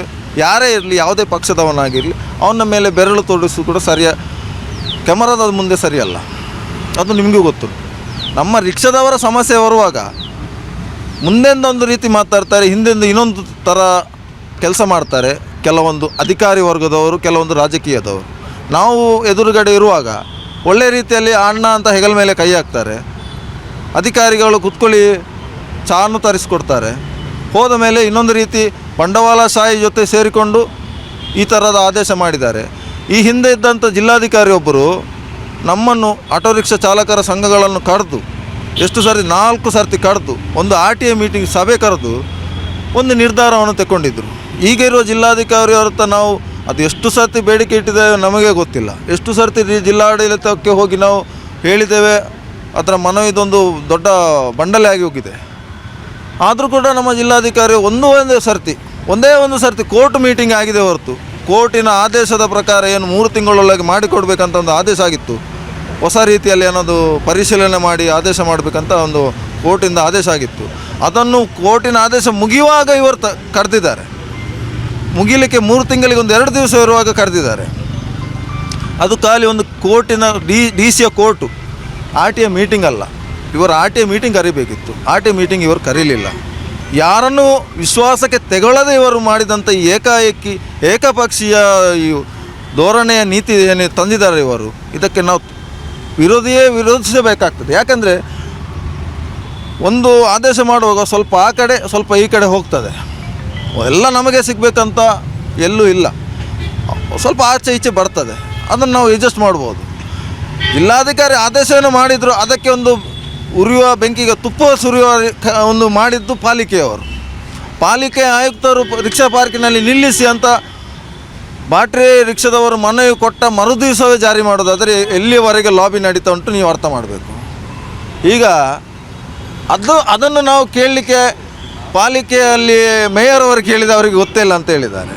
ಯಾರೇ ಇರಲಿ, ಯಾವುದೇ ಪಕ್ಷದವನಾಗಿರಲಿ, ಅವನ ಮೇಲೆ ಬೆರಳು ತೋರಿಸೋದು ಕೂಡ ಸರಿಯ, ಕ್ಯಾಮರಾದ ಮುಂದೆ ಸರಿಯಲ್ಲ. ಅದು ನಿಮಗೂ ಗೊತ್ತು. ನಮ್ಮ ರಿಕ್ಷಾದವರ ಸಮಸ್ಯೆ ಬರುವಾಗ ಮುಂದೆಂದೊಂದು ರೀತಿ ಮಾತಾಡ್ತಾರೆ, ಹಿಂದೆಂದು ಇನ್ನೊಂದು ಥರ ಕೆಲಸ ಮಾಡ್ತಾರೆ. ಕೆಲವೊಂದು ಅಧಿಕಾರಿ ವರ್ಗದವರು, ಕೆಲವೊಂದು ರಾಜಕೀಯದವರು. ನಾವು ಎದುರುಗಡೆ ಇರುವಾಗ ಒಳ್ಳೆ ರೀತಿಯಲ್ಲಿ ಅಣ್ಣ ಅಂತ ಹೆಗಲ ಮೇಲೆ ಕೈ ಹಾಕ್ತಾರೆ. ಅಧಿಕಾರಿಗಳು ಕುತ್ಕೊಳ್ಳಿ ಚಾನು ತರಿಸ್ಕೊಡ್ತಾರೆ. ಹೋದ ಮೇಲೆ ಇನ್ನೊಂದು ರೀತಿ ಬಂಡವಾಳಶಾಹಿ ಜೊತೆ ಸೇರಿಕೊಂಡು ಈ ಥರದ ಆದೇಶ ಮಾಡಿದ್ದಾರೆ. ಈ ಹಿಂದೆ ಇದ್ದಂಥ ಜಿಲ್ಲಾಧಿಕಾರಿಯೊಬ್ಬರು ನಮ್ಮನ್ನು ಆಟೋ ರಿಕ್ಷಾ ಚಾಲಕರ ಸಂಘಗಳನ್ನು ಕರೆದು, ಎಷ್ಟು ಸರ್ತಿ ನಾಲ್ಕು ಸರ್ತಿ ಕರೆದು, ಒಂದು ಆರ್ ಟಿ ಐ ಮೀಟಿಂಗ್ ಸಭೆ ಕರೆದು ಒಂದು ನಿರ್ಧಾರವನ್ನು ತಗೊಂಡಿದ್ದರು ಈಗ ಇರುವ ಜಿಲ್ಲಾಧಿಕಾರಿ ಹೊರತ ನಾವು ಅದು ಎಷ್ಟು ಸರ್ತಿ ಬೇಡಿಕೆ ಇಟ್ಟಿದ್ದೇವೆ ನಮಗೆ ಗೊತ್ತಿಲ್ಲ. ಎಷ್ಟು ಸರ್ತಿ ಜಿಲ್ಲಾಡಳಿತಕ್ಕೆ ಹೋಗಿ ನಾವು ಹೇಳಿದ್ದೇವೆ, ಅದರ ಮನವಿದೊಂದು ದೊಡ್ಡ ಬಂಡಲೆ ಆಗಿ ಹೋಗಿದೆ. ಆದರೂ ಕೂಡ ನಮ್ಮ ಜಿಲ್ಲಾಧಿಕಾರಿ ಒಂದು ಒಂದೇ ಸರ್ತಿ, ಒಂದೇ ಒಂದು ಸರ್ತಿ ಕೋರ್ಟ್ ಮೀಟಿಂಗ್ ಆಗಿದೆ ಹೊರತು. ಕೋರ್ಟಿನ ಆದೇಶದ ಪ್ರಕಾರ ಏನು ಮೂರು ತಿಂಗಳೊಳಗೆ ಮಾಡಿಕೊಡ್ಬೇಕಂತ ಒಂದು ಆದೇಶ ಆಗಿತ್ತು. ಹೊಸ ರೀತಿಯಲ್ಲಿ ಅನ್ನೋದು ಪರಿಶೀಲನೆ ಮಾಡಿ ಆದೇಶ ಮಾಡಬೇಕಂತ ಒಂದು ಕೋರ್ಟಿಂದ ಆದೇಶ ಆಗಿತ್ತು. ಅದನ್ನು ಕೋರ್ಟಿನ ಆದೇಶ ಮುಗಿಯುವಾಗ ಇವರು ತ, ಕರೆದಿದ್ದಾರೆ. ಮುಗಿಲಿಕ್ಕೆ ಮೂರು ತಿಂಗಳಿಗೆ ಒಂದು ಎರಡು ದಿವಸ ಇರುವಾಗ ಕರೆದಿದ್ದಾರೆ. ಅದು ಖಾಲಿ ಒಂದು ಕೋರ್ಟಿನ ಡಿ ಡಿ ಸಿಯ court. R T A meeting ಅಲ್ಲ. ಇವರು ಆರ್ ಟಿ ಎ ಮೀಟಿಂಗ್ ಕರಿಬೇಕಿತ್ತು. ಆರ್ ಟಿ ಎ ಮೀಟಿಂಗ್ ಇವರು ಕರೀಲಿಲ್ಲ. ಯಾರನ್ನು ವಿಶ್ವಾಸಕ್ಕೆ ತೆಗೊಳ್ಳದೆ ಇವರು ಮಾಡಿದಂಥ ಏಕಾಏಕಿ, ಏಕಪಕ್ಷೀಯ ಈ ಧೋರಣೆಯ ನೀತಿ ಏನು ತಂದಿದ್ದಾರೆ ಇವರು, ಇದಕ್ಕೆ ನಾವು ವಿರೋಧಿಯೇ ವಿರೋಧಿಸಬೇಕಾಗ್ತದೆ. ಯಾಕಂದರೆ ಒಂದು ಆದೇಶ ಮಾಡುವಾಗ ಸ್ವಲ್ಪ ಆ ಕಡೆ, ಸ್ವಲ್ಪ ಈ ಕಡೆ ಹೋಗ್ತದೆ. ಎಲ್ಲ ನಮಗೆ ಸಿಗಬೇಕಂತ ಎಲ್ಲೂ ಇಲ್ಲ. ಸ್ವಲ್ಪ ಆಚೆ ಈಚೆ ಬರ್ತದೆ. ಅದನ್ನು ನಾವು ಅಡ್ಜಸ್ಟ್ ಮಾಡ್ಬೋದು. ಜಿಲ್ಲಾಧಿಕಾರಿ ಆದೇಶವನ್ನು ಮಾಡಿದ್ರು, ಅದಕ್ಕೆ ಒಂದು ಉರಿಯುವ ಬೆಂಕಿಗೆ ತುಪ್ಪ ಸುರಿಯುವ ಒಂದು ಮಾಡಿದ್ದು ಪಾಲಿಕೆಯವರು. ಪಾಲಿಕೆ ಆಯುಕ್ತರು ರಿಕ್ಷಾ ಪಾರ್ಕಿನಲ್ಲಿ ನಿಲ್ಲಿಸಿ ಅಂತ ಬ್ಯಾಟ್ರಿ ರಿಕ್ಷಾದವರು ಮನವಿ ಕೊಟ್ಟ ಮರುದಿವಸವೇ ಜಾರಿ ಮಾಡೋದಾದರೆ ಎಲ್ಲಿಯವರೆಗೆ ಲಾಬಿ ನಡೀತಾ ಉಂಟು ನೀವು ಅರ್ಥ ಮಾಡಬೇಕು. ಈಗ ಅದು ಅದನ್ನು ನಾವು ಕೇಳಲಿಕ್ಕೆ ಪಾಲಿಕೆಯಲ್ಲಿ ಮೇಯರ್ ಅವರು ಕೇಳಿದ ಅವರಿಗೆ ಗೊತ್ತಿಲ್ಲ ಅಂತ ಹೇಳಿದ್ದಾರೆ.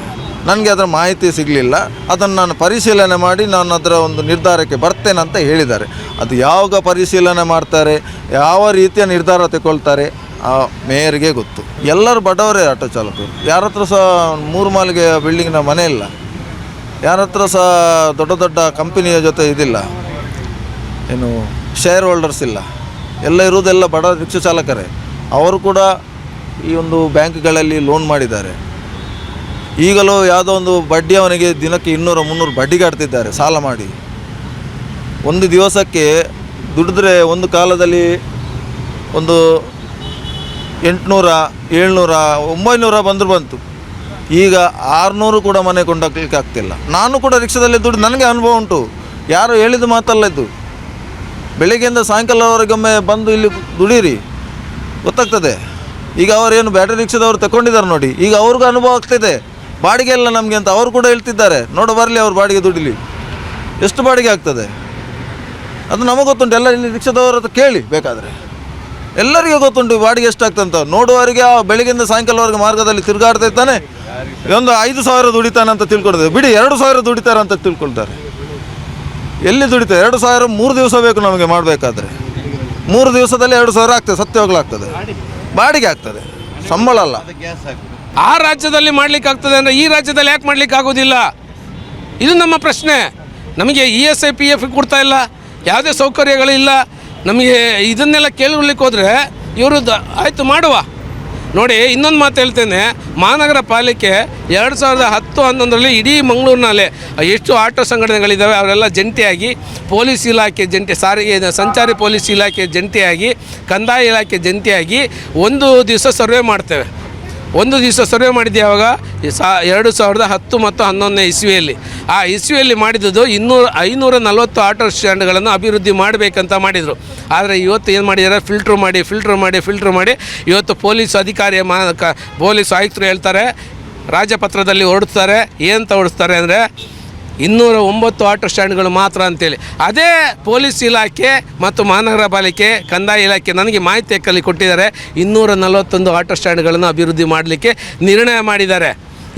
ನನಗೆ ಅದರ ಮಾಹಿತಿ ಸಿಗಲಿಲ್ಲ. ಅದನ್ನು ನಾನು ಪರಿಶೀಲನೆ ಮಾಡಿ ನಾನು ಅದರ ಒಂದು ನಿರ್ಧಾರಕ್ಕೆ ಬರ್ತೇನೆ ಅಂತ ಹೇಳಿದ್ದಾರೆ. ಅದು ಯಾವಾಗ ಪರಿಶೀಲನೆ ಮಾಡ್ತಾರೆ, ಯಾವ ರೀತಿಯ ನಿರ್ಧಾರ ತಗೊಳ್ತಾರೆ ಆ ಮೇಯರ್ಗೆ ಗೊತ್ತು. ಎಲ್ಲರೂ ಬಡವರೇ ಆಟೋ ಚಾಲಕರು. ಯಾರ ಹತ್ರ ಸಹ ಮೂರು ಮಾಲಿಗೆ ಬಿಲ್ಡಿಂಗ್ನ ಮನೆ ಇಲ್ಲ. ಯಾರ ಹತ್ರ ಸಹ ದೊಡ್ಡ ದೊಡ್ಡ ಕಂಪನಿಯ ಜೊತೆ ಇದಿಲ್ಲ. ಏನು ಶೇರ್ ಹೋಲ್ಡರ್ಸ್ ಇಲ್ಲ. ಎಲ್ಲ ಇರುವುದೆಲ್ಲ ಬಡ ರಿಕ್ಷಾ ಚಾಲಕರೇ. ಅವರು ಕೂಡ ಈ ಒಂದು ಬ್ಯಾಂಕ್ಗಳಲ್ಲಿ ಲೋನ್ ಮಾಡಿದ್ದಾರೆ. ಈಗಲೂ ಯಾವುದೋ ಒಂದು ಬಡ್ಡಿ ಅವನಿಗೆ ದಿನಕ್ಕೆ ಇನ್ನೂರು, ಮುನ್ನೂರು ಬಡ್ಡಿ ಕಟ್ತಿದ್ದಾರೆ ಸಾಲ ಮಾಡಿ. ಒಂದು ದಿವಸಕ್ಕೆ ದುಡಿದ್ರೆ ಒಂದು ಕಾಲದಲ್ಲಿ ಒಂದು ಎಂಟುನೂರ, ಏಳ್ನೂರ, ಒಂಬೈನೂರ ಬಂದರೂ ಬಂತು. ಈಗ ಆರುನೂರು ಕೂಡ ಮನೆ ಕೊಂಡೋಗ್ಲಿಕ್ಕೆ ಆಗ್ತಿಲ್ಲ. ನಾನು ಕೂಡ ರಿಕ್ಷಾದಲ್ಲಿ ದುಡ್ಡು ನನಗೆ ಅನುಭವ ಉಂಟು. ಯಾರು ಹೇಳಿದ ಮಾತಲ್ಲ ಇದು. ಬೆಳಿಗ್ಗೆಯಿಂದ ಸಾಯಂಕಾಲವರೆಗೊಮ್ಮೆ ಬಂದು ಇಲ್ಲಿ ದುಡೀರಿ. ಗೊತ್ತಾಗ್ತದೆ. ಈಗ ಅವರೇನು ಬ್ಯಾಟರಿ ರಿಕ್ಷಾದವರು ತಗೊಂಡಿದ್ದಾರೆ ನೋಡಿ. ಈಗ ಅವ್ರಿಗೂ ಅನುಭವ ಆಗ್ತಿದೆ. ಬಾಡಿಗೆ ಎಲ್ಲ ನಮಗೆ ಅಂತ ಅವರು ಕೂಡ ಹೇಳ್ತಿದ್ದಾರೆ. ನೋಡು ಬರಲಿ ಅವ್ರು ಬಾಡಿಗೆ ದುಡಿಲಿ. ಎಷ್ಟು ಬಾಡಿಗೆ ಆಗ್ತದೆ? ಅದು ನಮಗೆ ಗೊತ್ತುಂಟು. ಎಲ್ಲ ಇಲ್ಲಿ ರಿಕ್ಷಾದವ್ರ ಹತ್ರ ಕೇಳಿ ಬೇಕಾದರೆ. ಎಲ್ಲರಿಗೂ ಗೊತ್ತುಂಟು ಬಾಡಿಗೆ ಎಷ್ಟಾಗ್ತಂತ ನೋಡುವವರಿಗೆ ಆ ಬೆಳಗ್ಗೆಯಿಂದ ಸಾಯಂಕಾಲವರೆಗೆ ಮಾರ್ಗದಲ್ಲಿ ತಿರುಗಾಡ್ತಾ ಇದ್ದಾನೆ ಒಂದು ಐದು ಸಾವಿರ ದುಡಿತಾನೆ ಅಂತ ತಿಳ್ಕೊಳ್ತಾರೆ ಬಿಡಿ, ಎರಡು ಸಾವಿರ ದುಡಿತಾರೆ ಅಂತ ತಿಳ್ಕೊಳ್ತಾರೆ. ಎಲ್ಲಿ ದುಡಿತಾರೆ ಎರಡು ಸಾವಿರ ಮೂರು ದಿವಸ ಬೇಕು ನಮಗೆ ಮಾಡಬೇಕಾದ್ರೆ. ಮೂರು ದಿವಸದಲ್ಲಿ ಎರಡು ಸಾವಿರ ಆಗ್ತದೆ ಸತ್ಯವಾಗ್ಲಾಗ್ತದೆ ಬಾಡಿಗೆ ಆಗ್ತದೆ, ಸಂಬಳ ಅಲ್ಲ. ಆ ರಾಜ್ಯದಲ್ಲಿ ಮಾಡ್ಲಿಕ್ಕೆ ಆಗ್ತದೆ ಅಂದರೆ ಈ ರಾಜ್ಯದಲ್ಲಿ ಯಾಕೆ ಮಾಡ್ಲಿಕ್ಕೆ ಆಗೋದಿಲ್ಲ? ಇದು ನಮ್ಮ ಪ್ರಶ್ನೆ. ನಮಗೆ E S I, P F ಕೊಡ್ತಾ ಇಲ್ಲ, ಯಾವುದೇ ಸೌಕರ್ಯಗಳಿಲ್ಲ. ನಮಗೆ ಇದನ್ನೆಲ್ಲ ಕೇಳಿಕೊಳ್ಳಿಕ್ಕೆ ಹೋದರೆ ಇವರು ಆಯಿತು ಮಾಡುವ. ನೋಡಿ, ಇನ್ನೊಂದು ಮಾತು ಹೇಳ್ತೇನೆ. ಮಹಾನಗರ ಪಾಲಿಕೆ ಎರಡು ಸಾವಿರದ ಹತ್ತು ಹನ್ನೊಂದರಲ್ಲಿ ಇಡೀ ಮಂಗಳೂರಿನಲ್ಲಿ ಎಷ್ಟು ಆಟೋ ಸಂಘಟನೆಗಳಿದ್ದಾವೆ ಅವರೆಲ್ಲ ಜಂಟಿಯಾಗಿ ಪೊಲೀಸ್ ಇಲಾಖೆ ಜಂಟಿ ಸಾರಿಗೆ ಸಂಚಾರಿ ಪೊಲೀಸ್ ಇಲಾಖೆ ಜಂಟಿಯಾಗಿ, ಕಂದಾಯ ಇಲಾಖೆ ಜಂಟಿಯಾಗಿ ಒಂದು ದಿವಸ ಸರ್ವೆ ಮಾಡ್ತೇವೆ. ಒಂದು ದಿವಸ ಸರ್ವೆ ಮಾಡಿದ್ದೆ ಯಾವಾಗ ಸಾ, ಎರಡು ಸಾವಿರದ ಹತ್ತು ಮತ್ತು ಹನ್ನೊಂದನೇ ಇಸ್ವಿಯಲ್ಲಿ. ಆ ಇಸ್ವಿಯಲ್ಲಿ ಮಾಡಿದ್ದು ಇನ್ನೂರ, ಐನೂರ ನಲವತ್ತು ಆಟೋ ಸ್ಟ್ಯಾಂಡ್ಗಳನ್ನು ಅಭಿವೃದ್ಧಿ ಮಾಡಬೇಕಂತ ಮಾಡಿದರು. ಆದರೆ ಇವತ್ತು ಏನು ಮಾಡಿದ್ದಾರೆ ಫಿಲ್ಟ್ರ್ ಮಾಡಿ ಫಿಲ್ಟ್ರ್ ಮಾಡಿ ಫಿಲ್ಟ್ರ್ ಮಾಡಿ ಇವತ್ತು ಪೊಲೀಸ್ ಅಧಿಕಾರಿ ಮಾ ಪೊಲೀಸ್ ಆಯುಕ್ತರು ಹೇಳ್ತಾರೆ, ರಾಜಪತ್ರದಲ್ಲಿ ಹೊರಡ್ತಾರೆ. ಏನು ಹೊರಡಿಸ್ತಾರೆ ಅಂದರೆ ಇನ್ನೂರ ಒಂಬತ್ತು ಆಟೋ ಸ್ಟ್ಯಾಂಡ್ಗಳು ಮಾತ್ರ ಅಂತೇಳಿ. ಅದೇ ಪೊಲೀಸ್ ಇಲಾಖೆ ಮತ್ತು ಮಹಾನಗರ ಪಾಲಿಕೆ, ಕಂದಾಯ ಇಲಾಖೆ ನನಗೆ ಮಾಹಿತಿ ಕಲಿ ಕೊಟ್ಟಿದ್ದಾರೆ. ಇನ್ನೂರ ನಲವತ್ತೊಂದು ಆಟೋ ಸ್ಟ್ಯಾಂಡ್ಗಳನ್ನು ಅಭಿವೃದ್ಧಿ ಮಾಡಲಿಕ್ಕೆ ನಿರ್ಣಯ ಮಾಡಿದ್ದಾರೆ.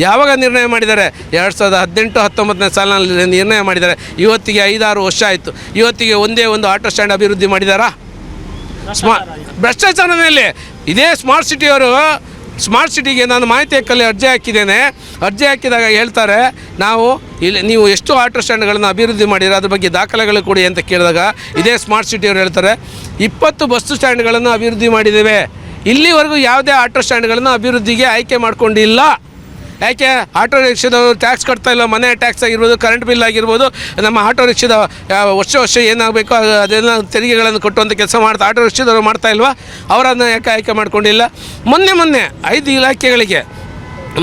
ಯಾವಾಗ ನಿರ್ಣಯ ಮಾಡಿದ್ದಾರೆ? ಎರಡು ಸಾವಿರದ ಹದಿನೆಂಟು, ಹತ್ತೊಂಬತ್ತನೇ ಸಾಲಿನಲ್ಲಿ ನಿರ್ಣಯ ಮಾಡಿದ್ದಾರೆ. ಇವತ್ತಿಗೆ ಐದಾರು ವರ್ಷ ಆಯಿತು. ಇವತ್ತಿಗೆ ಒಂದೇ ಒಂದು ಆಟೋ ಸ್ಟ್ಯಾಂಡ್ ಅಭಿವೃದ್ಧಿ ಮಾಡಿದಾರಾ ಸ್ಮಾ ಭ್ರಷ್ಟಾಚಾರದಲ್ಲಿ. ಇದೇ ಸ್ಮಾರ್ಟ್ ಸಿಟಿಯವರು ಸ್ಮಾರ್ಟ್ ಸಿಟಿಗೆ ನಾನು ಮಾಹಿತಿ ಹಕ್ಕಲ್ಲಿ ಅರ್ಜಿ ಹಾಕಿದ್ದೇನೆ. ಅರ್ಜಿ ಹಾಕಿದಾಗ ಹೇಳ್ತಾರೆ, ನಾವು ಇಲ್ಲಿ ನೀವು ಎಷ್ಟು ಆಟೋ ಸ್ಟ್ಯಾಂಡ್ಗಳನ್ನು ಅಭಿವೃದ್ಧಿ ಮಾಡಿರೋ ಅದ್ರ ಬಗ್ಗೆ ದಾಖಲೆಗಳು ಕೊಡಿ ಅಂತ ಕೇಳಿದಾಗ ಇದೇ ಸ್ಮಾರ್ಟ್ ಸಿಟಿಯವರು ಹೇಳ್ತಾರೆ, ಇಪ್ಪತ್ತು ಬಸ್ ಸ್ಟ್ಯಾಂಡ್ಗಳನ್ನು ಅಭಿವೃದ್ಧಿ ಮಾಡಿದ್ದೇವೆ. ಇಲ್ಲಿವರೆಗೂ ಯಾವುದೇ ಆಟೋ ಸ್ಟ್ಯಾಂಡ್ಗಳನ್ನು ಅಭಿವೃದ್ಧಿಗೆ ಆಯ್ಕೆ ಮಾಡಿಕೊಂಡಿಲ್ಲ. ಯಾಕೆ ಆಟೋ ರಿಕ್ಷಾದವರು ಟ್ಯಾಕ್ಸ್ ಕಟ್ತಾ ಇಲ್ಲ, ಮನೆ ಟ್ಯಾಕ್ಸ್ ಆಗಿರ್ಬೋದು ಕರೆಂಟ್ ಬಿಲ್ ಆಗಿರ್ಬೋದು, ನಮ್ಮ ಆಟೋ ರಿಕ್ಷಾದ ವರ್ಷ ವರ್ಷ ಏನಾಗಬೇಕು ಅದೆಲ್ಲ ತೆರಿಗೆಗಳನ್ನು ಕೊಟ್ಟುವಂಥ ಕೆಲಸ ಮಾಡ್ತಾ, ಆಟೋ ರಿಕ್ಷಾದವರು ಮಾಡ್ತಾ ಇಲ್ವಾ? ಅವರನ್ನು ಯಾಕೆ ಆಯ್ಕೆ ಮಾಡ್ಕೊಂಡಿಲ್ಲ? ಮೊನ್ನೆ ಮೊನ್ನೆ ಐದು ಇಲಾಖೆಗಳಿಗೆ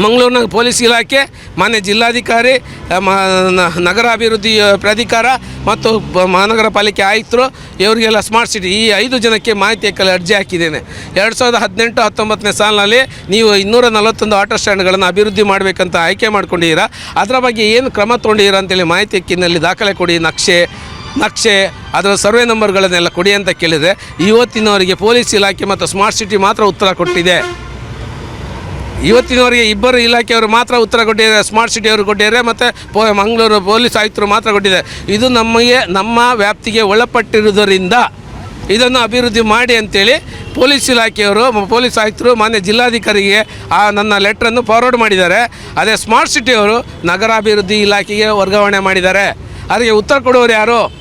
ಮಂಗಳೂರಿನ ಪೊಲೀಸ್ ಇಲಾಖೆ, ಮಾನ್ಯ ಜಿಲ್ಲಾಧಿಕಾರಿ ನಗರಾಭಿವೃದ್ಧಿ ಪ್ರಾಧಿಕಾರ ಮತ್ತು ಮಹಾನಗರ ಪಾಲಿಕೆ ಆಯುಕ್ತರು ಇವರಿಗೆಲ್ಲ ಸ್ಮಾರ್ಟ್ ಸಿಟಿ ಈ ಐದು ಜನಕ್ಕೆ ಮಾಹಿತಿ ಹಕ್ಕಲ್ಲಿ ಅರ್ಜಿ ಹಾಕಿದ್ದೇನೆ. ಎರಡು ಸಾವಿರದ ಹದಿನೆಂಟು, ಹತ್ತೊಂಬತ್ತನೇ ಸಾಲಿನಲ್ಲಿ ನೀವು ಇನ್ನೂರ ನಲವತ್ತೊಂದು ಆಟೋ ಸ್ಟ್ಯಾಂಡ್ಗಳನ್ನು ಅಭಿವೃದ್ಧಿ ಮಾಡಬೇಕಂತ ಆಯ್ಕೆ ಮಾಡ್ಕೊಂಡಿದ್ದೀರಾ? ಅದರ ಬಗ್ಗೆ ಏನು ಕ್ರಮ ತೊಗೊಂಡಿದ್ದೀರಾ ಅಂತೇಳಿ ಮಾಹಿತಿ ಹಕ್ಕಿನಲ್ಲಿ ದಾಖಲೆ ಕೊಡಿ. ನಕ್ಷೆ ನಕ್ಷೆ, ಅದರ ಸರ್ವೆ ನಂಬರ್ಗಳನ್ನೆಲ್ಲ ಕೊಡಿ ಅಂತ ಕೇಳಿದರೆ ಇವತ್ತಿನವರಿಗೆ ಪೊಲೀಸ್ ಇಲಾಖೆ ಮತ್ತು ಸ್ಮಾರ್ಟ್ ಸಿಟಿ ಮಾತ್ರ ಉತ್ತರ ಕೊಟ್ಟಿದೆ. ಇವತ್ತಿನವರೆಗೆ ಇಬ್ಬರು ಇಲಾಖೆಯವರು ಮಾತ್ರ ಉತ್ತರ ಕೊಟ್ಟಿದ್ದಾರೆ ಸ್ಮಾರ್ಟ್ ಸಿಟಿಯವರು ಕೊಟ್ಟಿದ್ದಾರೆ, ಮತ್ತು ಪೊ ಮಂಗಳೂರು ಪೊಲೀಸ್ ಆಯುಕ್ತರು ಮಾತ್ರ ಕೊಟ್ಟಿದ್ದಾರೆ. ಇದು ನಮಗೆ, ನಮ್ಮ ವ್ಯಾಪ್ತಿಗೆ ಒಳಪಟ್ಟಿರುವುದರಿಂದ ಇದನ್ನು ಅಭಿವೃದ್ಧಿ ಮಾಡಿ ಅಂತೇಳಿ ಪೊಲೀಸ್ ಇಲಾಖೆಯವರು ಪೊಲೀಸ್ ಆಯುಕ್ತರು, ಮಾನ್ಯ ಜಿಲ್ಲಾಧಿಕಾರಿಗೆ ಆ ನನ್ನ ಲೆಟ್ರನ್ನು ಫಾರ್ವರ್ಡ್ ಮಾಡಿದ್ದಾರೆ. ಅದೇ ಸ್ಮಾರ್ಟ್ ಸಿಟಿಯವರು ನಗರಾಭಿವೃದ್ಧಿ ಇಲಾಖೆಗೆ ವರ್ಗಾವಣೆ ಮಾಡಿದ್ದಾರೆ. ಅದಕ್ಕೆ ಉತ್ತರ ಕೊಡುವವರು ಯಾರು?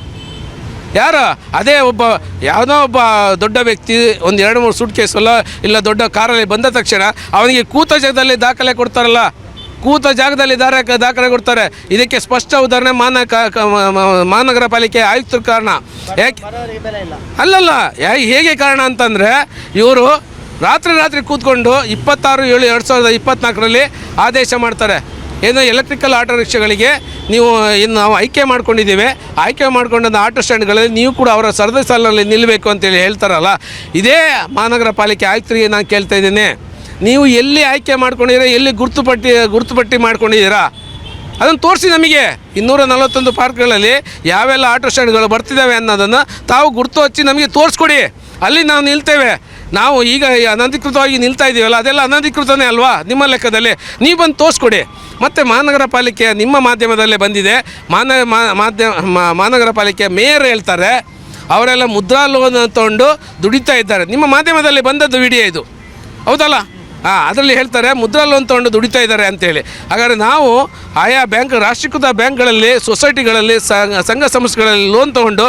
ಯಾರು? ಅದೇ ಒಬ್ಬ, ಯಾವುದೋ ಒಬ್ಬ ದೊಡ್ಡ ವ್ಯಕ್ತಿ, ಒಂದು ಎರಡು ಮೂರು ಸೂಟ್ ಕೇಸಲ್ಲ ಇಲ್ಲ ದೊಡ್ಡ ಕಾರಲ್ಲಿ ಬಂದ ತಕ್ಷಣ ಅವನಿಗೆ ಕೂತ ಜಾಗದಲ್ಲಿ ದಾಖಲೆ ಕೊಡ್ತಾರಲ್ಲ? ಕೂತ ಜಾಗದಲ್ಲಿ ದಾರ ದಾಖಲೆ ಕೊಡ್ತಾರೆ. ಇದಕ್ಕೆ ಸ್ಪಷ್ಟ ಉದಾಹರಣೆ ಮಾನ ಮಹಾನಗರ ಪಾಲಿಕೆ ಆಯುಕ್ತರ ಕಾರಣ. ಯಾಕೆ? ಅಲ್ಲಲ್ಲ ಹೇಗೆ ಕಾರಣ ಅಂತಂದರೆ, ಇವರು ರಾತ್ರಿ ರಾತ್ರಿ ಕೂತ್ಕೊಂಡು ಇಪ್ಪತ್ತಾರು ಏಳು ಎರಡು ಸಾವಿರದ ಇಪ್ಪತ್ತ್ನಾಲ್ಕರಲ್ಲಿ ಆದೇಶ ಮಾಡ್ತಾರೆ. ಏನು ಎಲೆಕ್ಟ್ರಿಕಲ್ ಆಟೋ ರಿಕ್ಷಾಗಳಿಗೆ ನೀವು, ಇನ್ನು ನಾವು ಆಯ್ಕೆ ಮಾಡ್ಕೊಂಡಿದ್ದೀವಿ. ಆಯ್ಕೆ ಮಾಡ್ಕೊಂಡಂಥ ಆಟೋ ಸ್ಟ್ಯಾಂಡ್ಗಳಲ್ಲಿ ನೀವು ಕೂಡ ಅವರ ಸರದಿ ಸಾಲಿನಲ್ಲಿ ನಿಲ್ಲಬೇಕು ಅಂತೇಳಿ ಹೇಳ್ತಾರಲ್ಲ, ಇದೇ ಮಹಾನಗರ ಪಾಲಿಕೆ ಆಯುಕ್ತರಿಗೆ ನಾನು ಕೇಳ್ತಾ ಇದ್ದೀನಿ. ನೀವು ಎಲ್ಲಿ ಆಯ್ಕೆ ಮಾಡ್ಕೊಂಡಿದ್ದೀರಾ, ಎಲ್ಲಿ ಗುರುತುಪಟ್ಟಿ ಗುರುತುಪಟ್ಟಿ ಮಾಡ್ಕೊಂಡಿದ್ದೀರಾ? ಅದನ್ನು ತೋರಿಸಿ ನಮಗೆ. ಇನ್ನೂರ ನಲವತ್ತೊಂದು ಪಾರ್ಕ್ಗಳಲ್ಲಿ ಯಾವೆಲ್ಲ ಆಟೋ ಸ್ಟ್ಯಾಂಡ್ಗಳು ಬರ್ತಿದ್ದಾವೆ ಅನ್ನೋದನ್ನು ತಾವು ಗುರುತು ಹಚ್ಚಿ ನಮಗೆ ತೋರಿಸ್ಕೊಡಿ. ಅಲ್ಲಿ ನಾವು ನಿಲ್ತೇವೆ. ನಾವು ಈಗ ಅನಧಿಕೃತವಾಗಿ ನಿಲ್ತಾ ಇದ್ದೀವಲ್ಲ ಅದೆಲ್ಲ ಅನಧಿಕೃತನೇ ಅಲ್ವಾ? ನಿಮ್ಮ ಲೆಕ್ಕದಲ್ಲಿ. ನೀವು ಬಂದು ತೋರಿಸ್ಕೊಡಿ. ಮತ್ತು ಮಹಾನಗರ ಪಾಲಿಕೆ ನಿಮ್ಮ ಮಾಧ್ಯಮದಲ್ಲೇ ಬಂದಿದೆ. ಮಾನ ಮಾಧ್ಯಮ ಮಹಾನಗರ ಪಾಲಿಕೆ ಮೇಯರ್ ಹೇಳ್ತಾರೆ. ಅವರೆಲ್ಲ ಮುದ್ರಾ ಲೋನ್ ತೊಗೊಂಡು ದುಡಿತಾ ಇದ್ದಾರೆ. ನಿಮ್ಮ ಮಾಧ್ಯಮದಲ್ಲಿ ಬಂದದ್ದು ವಿಡಿಯೋ ಇದು. ಹೌದಲ್ಲ? ಹಾಂ, ಅದರಲ್ಲಿ ಹೇಳ್ತಾರೆ, ಮುದ್ರಾ ಲೋನ್ ತೊಗೊಂಡು ದುಡಿತಾ ಇದ್ದಾರೆ ಅಂತೇಳಿ. ಹಾಗಾದರೆ ನಾವು ಆಯಾ ಬ್ಯಾಂಕ್, ರಾಷ್ಟ್ರೀಕೃತ ಬ್ಯಾಂಕ್ಗಳಲ್ಲಿ, ಸೊಸೈಟಿಗಳಲ್ಲಿ, ಸಂಘ ಸಂಸ್ಥೆಗಳಲ್ಲಿ ಲೋನ್ ತೊಗೊಂಡು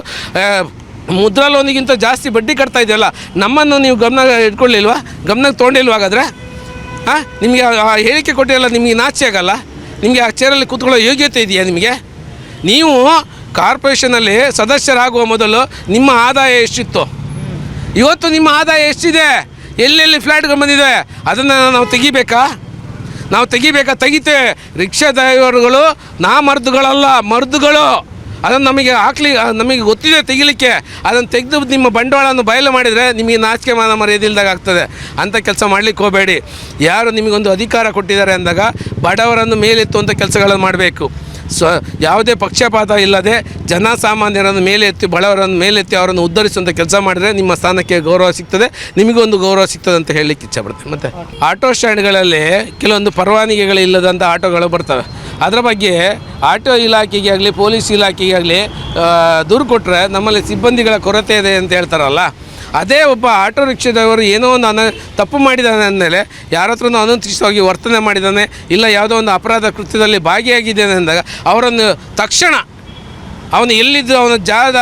ಮುದ್ರಾ ಲೋನಿಗಿಂತ ಜಾಸ್ತಿ ಬಡ್ಡಿ ಕಟ್ತಾ ಇದೆಯಲ್ಲ, ನಮ್ಮನ್ನು ನೀವು ಗಮನ ಇಟ್ಕೊಳ್ಳಿಲ್ವಾ? ಗಮನಕ್ಕೆ ತೊಗೊಂಡಿಲ್ವ ಹಾಗಾದರೆ? ಹಾಂ? ನಿಮಗೆ ಆ- ಹೇಳಿಕೆ ಕೊಟ್ಟಿರಲ್ಲ, ನಿಮಗೆ ನಾಚೆ ಆಗಲ್ಲ? ನಿಮಗೆ ಆ ಚೇರಲ್ಲಿ ಕೂತ್ಕೊಳ್ಳೋ ಯೋಗ್ಯತೆ ಇದೆಯಾ ನಿಮಗೆ? ನೀವು ಕಾರ್ಪೊರೇಷನಲ್ಲಿ ಸದಸ್ಯರಾಗುವ ಮೊದಲು ನಿಮ್ಮ ಆದಾಯ ಎಷ್ಟಿತ್ತು? ಇವತ್ತು ನಿಮ್ಮ ಆದಾಯ ಎಷ್ಟಿದೆ? ಎಲ್ಲೆಲ್ಲಿ ಫ್ಲ್ಯಾಟ್ಗಳು ಬಂದಿದೆ? ಅದನ್ನು ನಾವು ತೆಗಿಬೇಕಾ? ನಾವು ತೆಗಿಬೇಕಾ? ತೆಗಿತೇವೆ ರಿಕ್ಷಾ ಡ್ರೈವರ್ಗಳು ನಾ ಮರ್ದುಗಳಲ್ಲ, ಮರ್ದುಗಳು. ಅದನ್ನು ನಮಗೆ ಹಾಕ್ಲಿ ನಮಗೆ ಗೊತ್ತಿದೆ ತೆಗಿಲಿಕ್ಕೆ. ಅದನ್ನು ತೆಗೆದು ನಿಮ್ಮ ಬಂಡವಾಳವನ್ನು ಬಯಲು ಮಾಡಿದರೆ ನಿಮಗೆ ನಾಚಿಕೆ ಮಾನ ಮರ್ಯಾದಿಲ್ದಾಗ ಆಗ್ತದೆ. ಅಂಥ ಕೆಲಸ ಮಾಡಲಿಕ್ಕೆ ಹೋಗಬೇಡಿ. ಯಾರು ನಿಮಗೊಂದು ಅಧಿಕಾರ ಕೊಟ್ಟಿದ್ದಾರೆ ಅಂದಾಗ ಬಡವರನ್ನು ಮೇಲೆತ್ತುವಂಥ ಕೆಲಸಗಳನ್ನು ಮಾಡಬೇಕು. ಸ್ವ ಯಾವುದೇ ಪಕ್ಷಪಾತ ಇಲ್ಲದೆ ಜನಸಾಮಾನ್ಯರನ್ನು ಮೇಲೆ ಎತ್ತಿ ಬಡವರನ್ನು ಮೇಲೆತ್ತಿ ಅವರನ್ನು ಉದ್ಧರಿಸುವಂಥ ಕೆಲಸ ಮಾಡಿದರೆ ನಿಮ್ಮ ಸ್ಥಾನಕ್ಕೆ ಗೌರವ ಸಿಗ್ತದೆ. ನಿಮಗೊಂದು ಗೌರವ ಸಿಗ್ತದೆ ಅಂತ ಹೇಳಲಿಕ್ಕೆ ಇಚ್ಛೆ ಪಡ್ತೇನೆ. ಮತ್ತು ಆಟೋ ಸ್ಟ್ಯಾಂಡ್ಗಳಲ್ಲಿ ಕೆಲವೊಂದು ಪರವಾನಗಿಗಳಿಲ್ಲದಂಥ ಆಟೋಗಳು ಬರ್ತವೆ. ಅದರ ಬಗ್ಗೆ ಆಟೋ ಇಲಾಖೆಗೆ ಆಗಲಿ, ಪೊಲೀಸ್ ಇಲಾಖೆಗೆ ಆಗಲಿ ದೂರು ಕೊಟ್ಟರೆ ನಮ್ಮಲ್ಲಿ ಸಿಬ್ಬಂದಿಗಳ ಕೊರತೆ ಇದೆ ಅಂತ ಹೇಳ್ತಾರಲ್ಲ. ಅದೇ ಒಬ್ಬ ಆಟೋ ರಿಕ್ಷಾದವರು ಏನೋ ಒಂದು ಅನ, ತಪ್ಪು ಮಾಡಿದ್ದಾನೆ ಅಂದಮೇಲೆ ಯಾರ ಹತ್ರನೂ ಅನುಚಿತವಾಗಿ ವರ್ತನೆ ಮಾಡಿದ್ದಾನೆ ಇಲ್ಲ ಯಾವುದೋ ಒಂದು ಅಪರಾಧ ಕೃತ್ಯದಲ್ಲಿ ಭಾಗಿಯಾಗಿದ್ದಾನೆ ಅಂದಾಗ ಅವರನ್ನು ತಕ್ಷಣ ಅವನು ಎಲ್ಲಿದ್ದು ಅವನ ಜಾಲ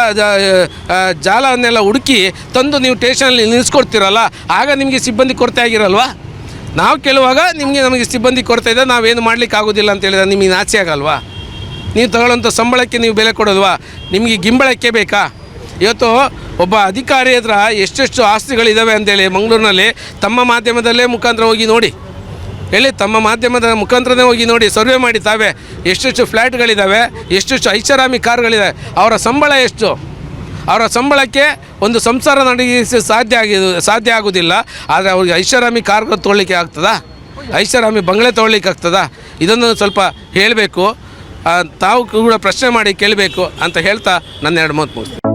ಜಾಲವನ್ನೆಲ್ಲ ಹುಡುಕಿ ತಂದು ನೀವು ಟೇಷನಲ್ಲಿ ನಿಲ್ಲಿಸ್ಕೊಡ್ತೀರಲ್ಲ, ಆಗ ನಿಮಗೆ ಸಿಬ್ಬಂದಿ ಕೊರತೆ ಆಗಿರಲ್ವಾ? ನಾವು ಕೇಳುವಾಗ ನಿಮಗೆ ನಮಗೆ ಸಿಬ್ಬಂದಿ ಕೊರತೆ ಇದೆ ನಾವೇನು ಮಾಡ್ಲಿಕ್ಕೆ ಆಗೋದಿಲ್ಲ ಅಂತ ಹೇಳಿದ್ರೆ ನಿಮಗೆ ನಾಚೆ ಆಗಲ್ವಾ? ನೀವು ತಗೊಳ್ಳೋಂಥ ಸಂಬಳಕ್ಕೆ ನೀವು ಬೆಲೆ ಕೊಡೋಲ್ವಾ ನಿಮಗೆ ಗಿಂಬಳಕ್ಕೆ ಬೇಕಾ? ಇವತ್ತು ಒಬ್ಬ ಅಧಿಕಾರಿ ಹತ್ರ ಎಷ್ಟೆಷ್ಟು ಆಸ್ತಿಗಳಿದ್ದಾವೆ ಅಂತೇಳಿ ಮಂಗಳೂರಿನಲ್ಲಿ ತಮ್ಮ ಮಾಧ್ಯಮದಲ್ಲೇ ಮುಖಾಂತರ ಹೋಗಿ ನೋಡಿ. ಹೇಳಿ, ತಮ್ಮ ಮಾಧ್ಯಮದ ಮುಖಾಂತರನೇ ಹೋಗಿ ನೋಡಿ, ಸರ್ವೆ ಮಾಡಿ ತಾವೇ ಎಷ್ಟೆಷ್ಟು ಫ್ಲ್ಯಾಟ್ಗಳಿದ್ದಾವೆ ಎಷ್ಟೆಷ್ಟು ಐಷಾರಾಮಿ ಕಾರ್ಗಳಿದ್ದಾವೆ ಅವರ ಸಂಬಳ ಎಷ್ಟು? ಅವರ ಸಂಬಳಕ್ಕೆ ಒಂದು ಸಂಸಾರ ನಡೆಸಿ ಸಾಧ್ಯ ಆಗಿ ಸಾಧ್ಯ ಆಗೋದಿಲ್ಲ ಆದರೆ ಅವ್ರಿಗೆ ಐಷಾರಾಮಿ ಕಾರ್ಗ ತೊಗೊಳ್ಳಿಕ್ಕೆ ಆಗ್ತದಾ? ಐಷಾರಾಮಿ ಬಂಗಲೆ ತೊಗೊಳ್ಳಿಕ್ಕೆ ಆಗ್ತದಾ? ಇದನ್ನು ಸ್ವಲ್ಪ ಹೇಳಬೇಕು. ತಾವು ಕೂಡ ಪ್ರಶ್ನೆ ಮಾಡಿ ಕೇಳಬೇಕು ಅಂತ ಹೇಳ್ತಾ ನನ್ನ ಎರಡು ಮಾತು ಮುಗಿಸ್ತೀನಿ.